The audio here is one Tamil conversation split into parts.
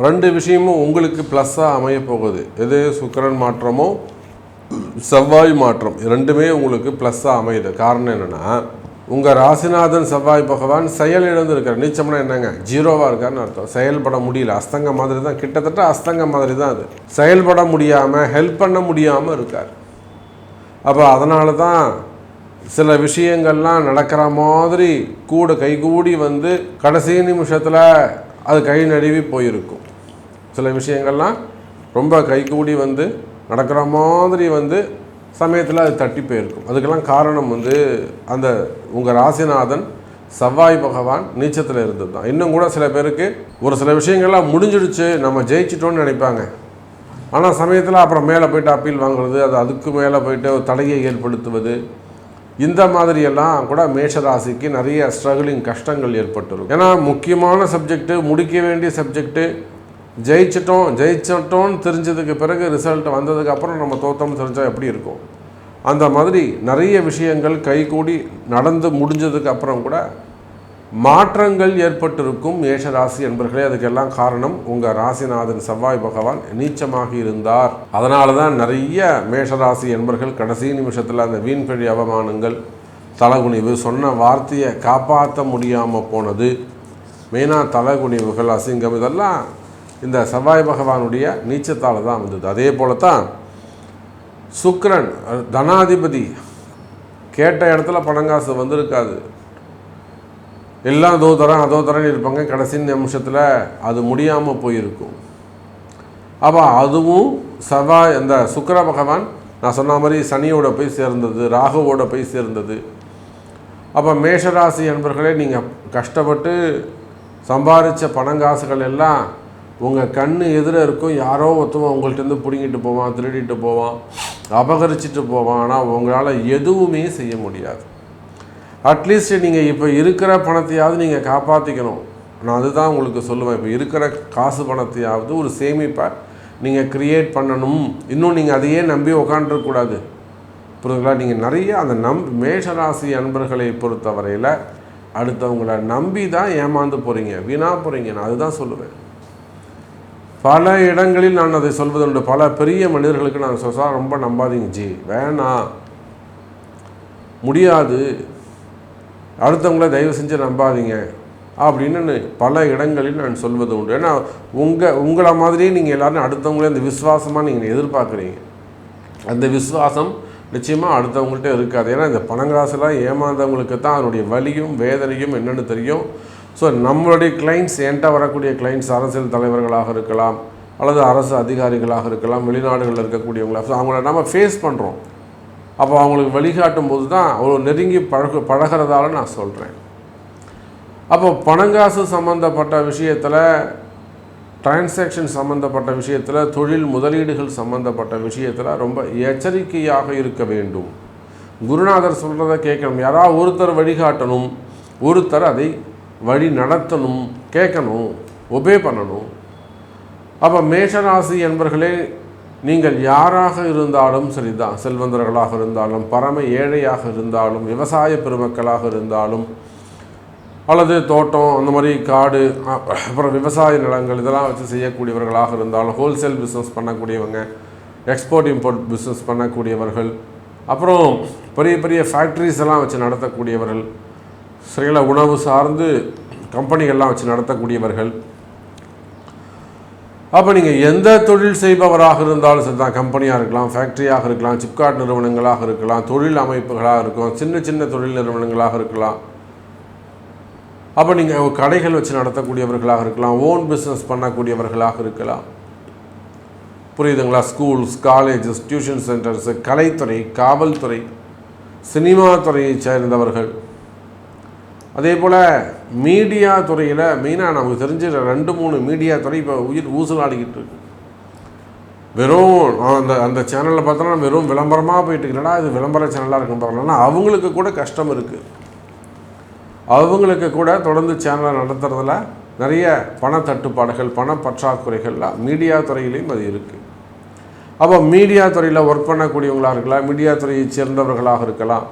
ரெண்டு விஷயமும் உங்களுக்கு ப்ளஸ்ஸாக அமைய போகுது. எது? சுக்கிரன் மாற்றமோ? செவ்வாய் மாற்றம். இது ரெண்டுமே உங்களுக்கு ப்ளஸ்ஸாக அமையுது. காரணம் என்னென்னா உங்கள் ராசிநாதன் செவ்வாய் பகவான் செயல் இழந்து இருக்கார் நீச்சம்னா என்னங்க? ஜீரோவாக இருக்காருன்னு அர்த்தம். செயல்பட முடியல. அஸ்தங்க மாதிரி தான். கிட்டத்தட்ட அஸ்தங்க மாதிரி தான் அது. செயல்பட முடியாமல் ஹெல்ப் பண்ண முடியாமல் இருக்கார். அப்போ அதனால தான் சில விஷயங்கள்லாம் நடக்கிற மாதிரி கூட கைகூடி வந்து கடைசி நிமிஷத்தில் அது கை நழுவி போயிருக்கும். சில விஷயங்கள்லாம் ரொம்ப கைகூடி வந்து நடக்கிற மாதிரி வந்து சமயத்தில் அது தட்டி போயிருக்கும். அதுக்கெல்லாம் காரணம் வந்து அந்த உங்கள் ராசிநாதன் செவ்வாய் பகவான் நீச்சத்தில் இருந்தது தான் இன்னும் கூட சில பேருக்கு ஒரு சில விஷயங்கள்லாம் முடிஞ்சிடுச்சு நம்ம ஜெயிச்சிட்டோன்னு நினைப்பாங்க. ஆனால் சமயத்தில் அப்புறம் மேலே போயிட்டு அப்பீல் வாங்குறது அது அதுக்கு மேலே போயிட்டு ஒரு தடையை ஏற்படுத்துவது இந்த மாதிரியெல்லாம் கூட மேஷராசிக்கு நிறைய ஸ்ட்ரகிளிங் கஷ்டங்கள் ஏற்பட்டுரும் ஏன்னா முக்கியமான சப்ஜெக்ட்டு முடிக்க வேண்டிய சப்ஜெக்ட்டு ஜெயிச்சிட்டோம் ஜெயிச்சிட்டோம்னு தெரிஞ்சதுக்கு பிறகு ரிசல்ட் வந்ததுக்கப்புறம் நம்ம தோத்தோம்னு தெரிஞ்சால் எப்படி இருக்கும்? அந்த மாதிரி நிறைய விஷயங்கள் கைகூடி நடந்து முடிஞ்சதுக்கு அப்புறம் கூட மாற்றங்கள் ஏற்பட்டிருக்கும் மேஷ ராசி என்பர்களே அதுக்கெல்லாம் காரணம் உங்கள் ராசிநாதன் செவ்வாய் பகவான் நீச்சமாக இருந்தார். அதனால தான் நிறைய மேஷராசி என்பர்கள் கடைசி நிமிஷத்தில் அந்த வீண்பழி அவமானங்கள் தலகுனிவு சொன்ன வார்த்தையை காப்பாற்ற முடியாமல் போனது. மெயினாக தலகுனிவுகள் அசிங்கம் இதெல்லாம் இந்த செவ்வாய் பகவானுடைய நீச்சத்தால் தான் வந்தது. அதே போல தான் சுக்ரன் தனாதிபதி கேட்ட இடத்துல பணங்காசு வந்திருக்காது. எல்லாம் அதோ தரம் அதோ தரன்னு இருப்பாங்க. கடைசி நிமிஷத்தில் அது முடியாமல் போயிருக்கும். அப்போ அதுவும் செவ்வாய் அந்த சுக்கர பகவான் நான் சொன்ன மாதிரி சனியோட போய் சேர்ந்தது ராகுவோட போய் சேர்ந்தது. அப்போ மேஷராசி என்பர்களே நீங்கள் கஷ்டப்பட்டு சம்பாதிச்ச பணங்காசுகள் எல்லாம் உங்கள் கண் எதிர இருக்கும். யாரோ ஒருத்தவன் உங்கள்கிட்டருந்து பிடுங்கிட்டு போவான் திருடிட்டு போவான் அபகரிச்சிட்டு போவான். ஆனால் உங்களால் எதுவுமே செய்ய முடியாது. அட்லீஸ்ட் நீங்கள் இப்போ இருக்கிற பணத்தையாவது நீங்கள் காப்பாற்றிக்கணும் நான் அதுதான் உங்களுக்கு சொல்லுவேன். இப்போ இருக்கிற காசு பணத்தையாவது ஒரு சேமிப்பை நீங்கள் க்ரியேட் பண்ணணும். இன்னும் நீங்கள் அதையே நம்பி உக்காண்டிருக்கக்கூடாது புரியுதுங்களா? நீங்கள் நிறைய அந்த நம் மேஷராசி அன்பர்களை பொறுத்தவரையில் அடுத்தவங்கள நம்பி தான் ஏமாந்து போகிறீங்க வீணாக போகிறீங்க நான் அதுதான் சொல்லுவேன். பல இடங்களில் நான் அதை சொல்வதுண்டு. பல பெரிய மனிதர்களுக்கு நான் சொசா ரொம்ப நம்பாதீங்க. ஜி வேணாம். முடியாது. அடுத்தவங்கள தயவு செஞ்சு நம்பாதீங்க. அப்படின்னு பல இடங்களில் நான் சொல்வது உண்டு. ஏன்னா உங்கள் உங்களை மாதிரியே நீங்கள் எல்லோரும் அடுத்தவங்களே அந்த விசுவாசமாக நீங்கள் எதிர்பார்க்குறீங்க. அந்த விசுவாசம் நிச்சயமாக அடுத்தவங்கள்ட்ட இருக்காது. ஏன்னா இந்த பணங்காசுலாம் ஏமாந்தவங்களுக்கு தான் அதனுடைய வலியும் வேதனையும் என்னென்னு தெரியும். ஸோ நம்மளுடைய கிளைண்ட்ஸ் என்கிட்ட வரக்கூடிய கிளைண்ட்ஸ் அரசியல் தலைவர்களாக இருக்கலாம் அல்லது அரசு அதிகாரிகளாக இருக்கலாம் வெளிநாடுகளில் இருக்கக்கூடியவங்களாக ஸோ அவங்கள நம்ம ஃபேஸ் பண்ணுறோம் அப்போ அவங்களுக்கு வழிகாட்டும் போது தான் அவ்வளோ நெருங்கி பழக பழகிறதால நான் சொல்கிறேன் அப்போ பணங்காசு சம்மந்தப்பட்ட விஷயத்தில் டிரான்சாக்ஷன் சம்மந்தப்பட்ட விஷயத்தில் தொழில் முதலீடுகள் சம்மந்தப்பட்ட விஷயத்தில் ரொம்ப எச்சரிக்கையாக இருக்க வேண்டும். குருநாதர் சொல்கிறத கேட்கணும். யாராவது ஒருத்தர் வழிகாட்டணும் ஒருத்தர் அதை வழி நடத்தணும் கேட்கணும் ஒபே பண்ணணும். அப்போ மேஷராசி என்பர்களே நீங்கள் யாராக இருந்தாலும் சரிதான் செல்வந்தர்களாக இருந்தாலும் பரம ஏழையாக இருந்தாலும் விவசாய பெருமக்களாக இருந்தாலும் அல்லது தோட்டம் அந்த மாதிரி காடு அப்புறம் விவசாய நிலங்கள் இதெல்லாம் வச்சு செய்யக்கூடியவர்களாக இருந்தாலும் ஹோல்சேல் பிஸ்னஸ் பண்ணக்கூடியவங்க எக்ஸ்போர்ட் இம்போர்ட் பிஸ்னஸ் பண்ணக்கூடியவர்கள் அப்புறம் பெரிய பெரிய ஃபேக்ட்ரிஸ் எல்லாம் வச்சு நடத்தக்கூடியவர்கள் சில உணவு சார்ந்து கம்பெனிகள்லாம் வச்சு நடத்தக்கூடியவர்கள் அப்போ நீங்கள் எந்த தொழில் செய்பவராக இருந்தாலும் சரி தான் கம்பெனியாக இருக்கலாம் ஃபேக்ட்ரியாக இருக்கலாம் சிப்காட் நிறுவனங்களாக இருக்கலாம் தொழில் அமைப்புகளாக இருக்கும் சின்ன சின்ன தொழில் நிறுவனங்களாக இருக்கலாம். அப்போ நீங்கள் கடைகள் வச்சு நடத்தக்கூடியவர்களாக இருக்கலாம் ஓன் பிஸ்னஸ் பண்ணக்கூடியவர்களாக இருக்கலாம். புரியுதுங்களா? ஸ்கூல்ஸ் காலேஜஸ் டியூஷன் சென்டர்ஸ் கலைத்துறை காவல்துறை சினிமா துறையைச் சேர்ந்தவர்கள். அதே போல் மீடியா துறையில் மெயினாக நமக்கு தெரிஞ்ச ரெண்டு மூணு மீடியா துறை இப்போ உயிர் ஊசலாடிக்கிட்டு இருக்கு. வெறும் அந்த அந்த சேனலில் பார்த்தோன்னா வெறும் விளம்பரமாக போயிட்டு இருக்கா இது விளம்பர சேனலாக இருக்குன்னு பார்க்கலன்னா அவங்களுக்கு கூட கஷ்டம் இருக்குது அவங்களுக்கு கூட தொடர்ந்து சேனலை நடத்துறதுல நிறைய பண தட்டுப்பாடுகள் பண பற்றாக்குறைகள்லாம் மீடியா துறையிலையும் அது இருக்குது அப்போ மீடியா துறையில் ஒர்க் பண்ணக்கூடியவங்களாக இருக்கலாம் மீடியா துறையை சேர்ந்தவர்களாக இருக்கலாம்.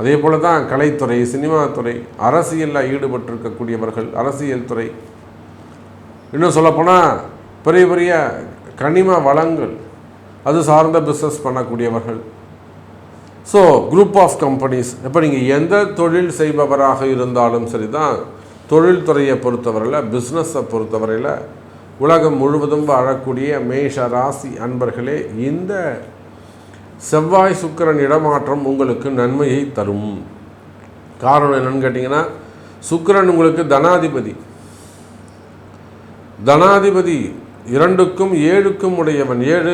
அதே போல தான் கலைத்துறை சினிமாத்துறை அரசியலில் ஈடுபட்டிருக்கக்கூடியவர்கள் அரசியல் துறை. இன்னும் சொல்லப்போனால் பெரிய பெரிய கனிம வளங்கள் அது சார்ந்த பிஸ்னஸ் பண்ணக்கூடியவர்கள். ஸோ குரூப் ஆஃப் கம்பெனிஸ் இப்போ நீங்கள் எந்த தொழில் செய்பவராக இருந்தாலும் சரி தான் தொழில்துறையை பொறுத்தவரையில் பிஸ்னஸை பொறுத்தவரையில் உலகம் முழுவதும் வாழக்கூடிய மேஷ ராசி அன்பர்களே இந்த செவ்வாய் சுக்கிரன் இடமாற்றம் உங்களுக்கு நன்மையை தரும். காரணம் என்னன்னு கேட்டிங்கன்னா சுக்கிரன் உங்களுக்கு தனாதிபதி. தனாதிபதி இரண்டுக்கும் ஏழுக்கும் உடையவன். ஏழு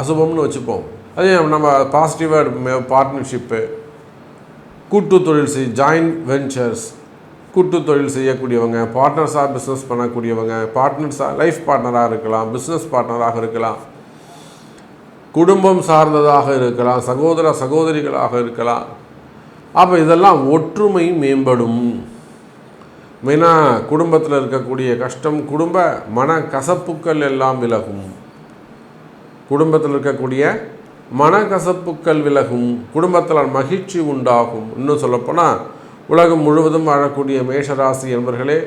அசுபம்னு வச்சுப்போம். அதே நம்ம பாசிட்டிவாக பார்ட்னர்ஷிப்பு கூட்டு தொழில் செய் ஜாயின்ட் வெஞ்சர்ஸ் கூட்டு தொழில் செய்யக்கூடியவங்க பார்ட்னர்ஸாக பிஸ்னஸ் பண்ணக்கூடியவங்க பார்ட்னர்ஸாக லைஃப் பார்ட்னராக இருக்கலாம் பிஸ்னஸ் பார்ட்னராக இருக்கலாம். குடும்பம் சார்ந்ததாக இருக்கலாம் சகோதர சகோதரிகளாக இருக்கலாம். அப்போ இதெல்லாம் ஒற்றுமை மேம்படும். மெயினாக குடும்பத்தில் இருக்கக்கூடிய கஷ்டம் குடும்ப மன கசப்புக்கள் எல்லாம் விலகும். குடும்பத்தில் இருக்கக்கூடிய மனக்கசப்புக்கள் விலகும். குடும்பத்தில் மகிழ்ச்சி உண்டாகும். இன்னும் சொல்லப்போனால் உலகம் முழுவதும் வாழக்கூடிய மேஷராசி என்பர்களே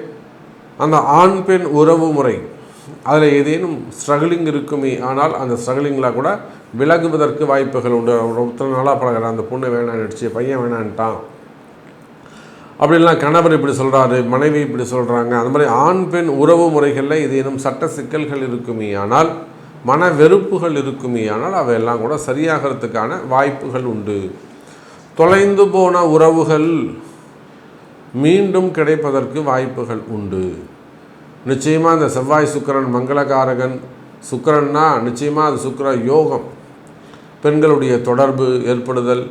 அந்த ஆண் பெண் உறவு முறை அதில் ஏதேனும் ஸ்ட்ரகிளிங் இருக்குமே ஆனால் அந்த ஸ்ட்ரகிளிங்கில் கூட விலகுவதற்கு வாய்ப்புகள் உண்டு. ஒருத்தர் நல்லா பழகிறான் அந்த பொண்ணு வேணாம் நடிச்சு பையன் வேணான்ட்டான். அப்படிலாம் கணவர் இப்படி சொல்கிறாரு மனைவி இப்படி சொல்கிறாங்க அந்த மாதிரி ஆண் பெண் உறவு முறைகளில் ஏதேனும் சட்ட சிக்கல்கள் இருக்குமே ஆனால் மன வெறுப்புகள் இருக்குமே ஆனால் அவையெல்லாம் கூட சரியாகிறதுக்கான வாய்ப்புகள் உண்டு. தொலைந்து போன உறவுகள் மீண்டும் கிடைப்பதற்கு வாய்ப்புகள் உண்டு. நிச்சயமாக இந்த செவ்வாய் சுக்கரன் மங்களகாரகன். சுக்கரன்னா நிச்சயமாக அது சுக்கர யோகம். பெண்களுடைய தொடர்பு ஏற்படுதல்.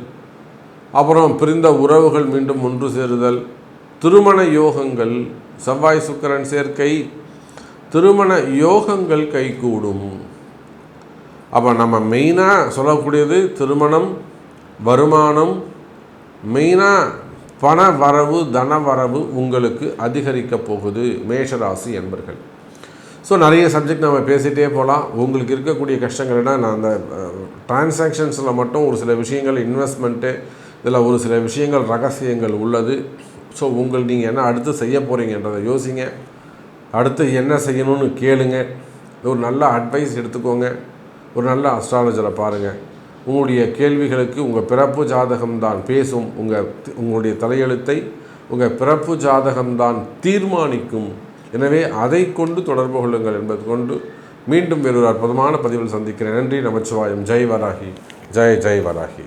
அப்புறம் பிரிந்த உறவுகள் மீண்டும் ஒன்று சேருதல். திருமண யோகங்கள் செவ்வாய் சுக்கரன் சேர்க்கை. திருமண யோகங்கள் கைகூடும். அப்போ நம்ம மெயினாக சொல்லக்கூடியது திருமணம் வருமானம். மெயினாக பண வரவு தன வரவு உங்களுக்கு அதிகரிக்க போகுது மேஷராசி என்பர்கள். ஸோ நிறைய சப்ஜெக்ட் நம்ம பேசிகிட்டே போகலாம் உங்களுக்கு இருக்கக்கூடிய கஷ்டங்கள்னா நான் அந்த டிரான்சாக்ஷன்ஸில் மட்டும் ஒரு சில விஷயங்கள் இன்வெஸ்ட்மெண்ட்டு இதில் ஒரு சில விஷயங்கள் ரகசியங்கள் உள்ளது. ஸோ உங்கள் நீங்கள் என்ன அடுத்து செய்ய போகிறீங்கன்றதை யோசிங்க. அடுத்து என்ன செய்யணும்னு கேளுங்க. ஒரு நல்ல அட்வைஸ் எடுத்துக்கோங்க. ஒரு நல்ல அஸ்ட்ராலஜரை பாருங்கள் உங்களுடைய கேள்விகளுக்கு உங்கள் பிறப்பு ஜாதகம்தான் பேசும். உங்கள் உங்களுடைய தலையெழுத்தை உங்கள் பிறப்பு ஜாதகம்தான் தீர்மானிக்கும். எனவே அதை கொண்டு தொடர்பு கொள்ளுங்கள் என்பது கொண்டு மீண்டும் வேறொரு அற்புதமான பதிவில் சந்திக்கிறேன். நன்றி நமச்சிவாயம். ஜெய் வராகி. ஜெய் ஜெய் வராகி.